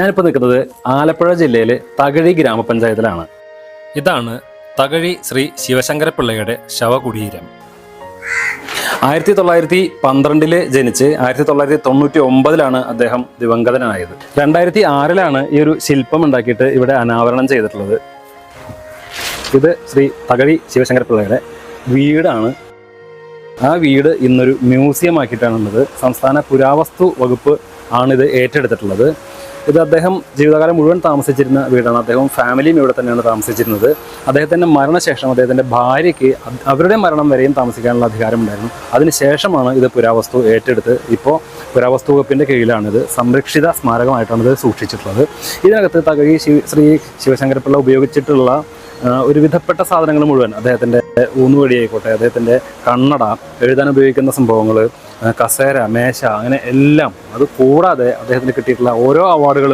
ഞാനിപ്പോൾ നിൽക്കുന്നത് ആലപ്പുഴ ജില്ലയിലെ തകഴി ഗ്രാമപഞ്ചായത്തിലാണ്. ഇതാണ് തകഴി ശ്രീ ശിവശങ്കരപിള്ളയുടെ ശവകുടീരം. ആയിരത്തി തൊള്ളായിരത്തി പന്ത്രണ്ടിൽ ജനിച്ച് ആയിരത്തി തൊള്ളായിരത്തി തൊണ്ണൂറ്റി ഒമ്പതിലാണ് അദ്ദേഹം ദിവംഗതനായത്. രണ്ടായിരത്തി ആറിലാണ് ഈ ഒരു ശില്പം ഉണ്ടാക്കിയിട്ട് ഇവിടെ അനാവരണം ചെയ്തിട്ടുള്ളത്. ഇത് ശ്രീ തകഴി ശിവശങ്കരപിള്ളയുടെ വീടാണ്. ആ വീട് ഇന്നൊരു മ്യൂസിയം ആക്കിയിട്ടാണുള്ളത് സംസ്ഥാന പുരാവസ്തു വകുപ്പ് ആണിത് ഏറ്റെടുത്തിട്ടുള്ളത്. ഇത് അദ്ദേഹം ജീവിതകാലം മുഴുവൻ താമസിച്ചിരുന്ന വീടാണ്. അദ്ദേഹം ഫാമിലിയും ഇവിടെ തന്നെയാണ് താമസിച്ചിരുന്നത്. അദ്ദേഹത്തിന്റെ മരണശേഷം അദ്ദേഹത്തിന്റെ ഭാര്യയ്ക്ക് അവരുടെ മരണം വരെയും താമസിക്കാനുള്ള അധികാരമുണ്ടായിരുന്നു. അതിനുശേഷമാണ് ഇത് പുരാവസ്തു ഏറ്റെടുത്ത് ഇപ്പോൾ പുരാവസ്തു വകുപ്പിന്റെ കീഴിലാണിത്. സംരക്ഷിത സ്മാരകമായിട്ടാണ് ഇത് സൂക്ഷിച്ചിട്ടുള്ളത്. ഇതിനകത്ത് തകഴി ശിവ ശ്രീ ശിവശങ്കരപ്പിള്ള ഉപയോഗിച്ചിട്ടുള്ള ഒരു വിധപ്പെട്ട സാധനങ്ങൾ മുഴുവൻ അദ്ദേഹത്തിന്റെ ഊന്നുവടി ആയിക്കോട്ടെ അദ്ദേഹത്തിന്റെ കണ്ണട എഴുതാൻ ഉപയോഗിക്കുന്ന സംഭവങ്ങൾ കസേര മേശ അങ്ങനെ എല്ലാം അത് കൂടാതെ അദ്ദേഹത്തിന് കിട്ടിയിട്ടുള്ള ഓരോ അവാർഡുകളും